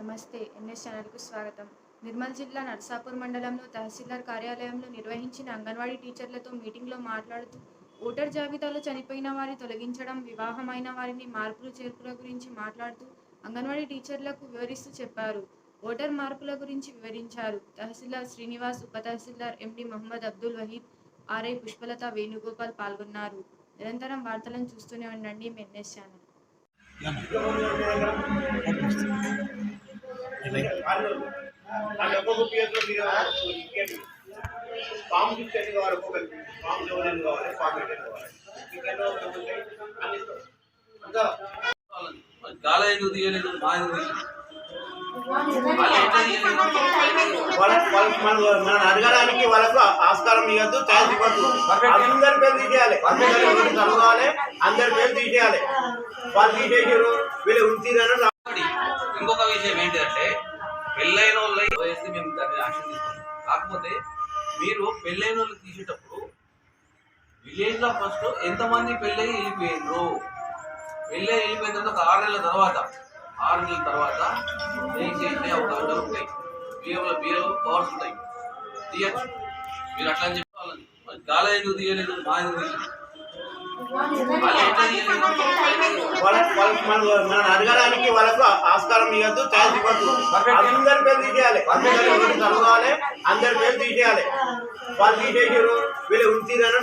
నమస్తే ఎన్ఎస్ ఛానల్కు స్వాగతం. నిర్మల్ జిల్లా నర్సాపూర్ మండలంలో తహసీల్దార్ కార్యాలయంలో నిర్వహించిన అంగన్వాడీ టీచర్లతో మీటింగ్లో మాట్లాడుతూ ఓటర్ జాబితాలో చనిపోయిన వారిని తొలగించడం వివాహమైన వారిని మార్పులు చేర్పుల గురించి మాట్లాడుతూ అంగన్వాడీ టీచర్లకు వివరిస్తూ చెప్పారు. ఓటర్ మార్పుల గురించి వివరించారు. తహసీల్దార్ శ్రీనివాస్ ఉప తహసీల్దార్ ఎండి మహమ్మద్ అబ్దుల్ వహీద్ ఆర్ఐ పుష్పలత వేణుగోపాల్ పాల్గొన్నారు. నిరంతరం వార్తలను చూస్తూనే ఉండండి మీ ఎన్ఎస్ ఛానల్. ఫామ్ కావాలి ఫామ్ కావాలి ఫామ్ కావాలి. అంతా గాలి ఎందుకు తీయలేదు మా మనం అడగడానికి వాళ్ళకు ఆస్కారం ఇవ్వద్దు ఛాన్స్ ఇవ్వద్దు అందరి పేరు తీసేయాలి అందరి పేరు తీసేయాలి వాళ్ళు తీసేసారు వీళ్ళు ఉంచిరని విషయం ఏంటంటే పెళ్ళైన వాళ్ళు వేస్తే మేము దాన్ని యాక్షన్ తీసుకుంటాం కాకపోతే మీరు పెళ్ళైన వాళ్ళు తీసేటప్పుడు విలేజ్లో ఫస్ట్ ఎంతమంది పెళ్ళై వెళ్ళిపోయిండ్రు పెళ్ళై వెళ్ళిపోయిన తర్వాత ఒక ఆరు నెలల తర్వాత ఆరు నెలల తర్వాత తీసేసే అవకాశాలు ఉంటాయి. బియ్యంలో బియ్యంలో పవర్స్ ఉంటాయి. తీయచ్చు. మీరు అట్లా అని చెప్పి వాళ్ళని మరి గాలి ఎందుకు తీయలేదు? మా ఎందుకు తీయలేదు? మనం మనం అడగడానికి వాళ్ళకు ఆస్కారం ఇవ్వద్దు ఛాన్స్ ఇవ్వద్దు. అందరి పేరు తీసేయాలి. అందరి పేరు తీసేయాలి. వాళ్ళు తీసేసారు వీళ్ళు ఉంచిరని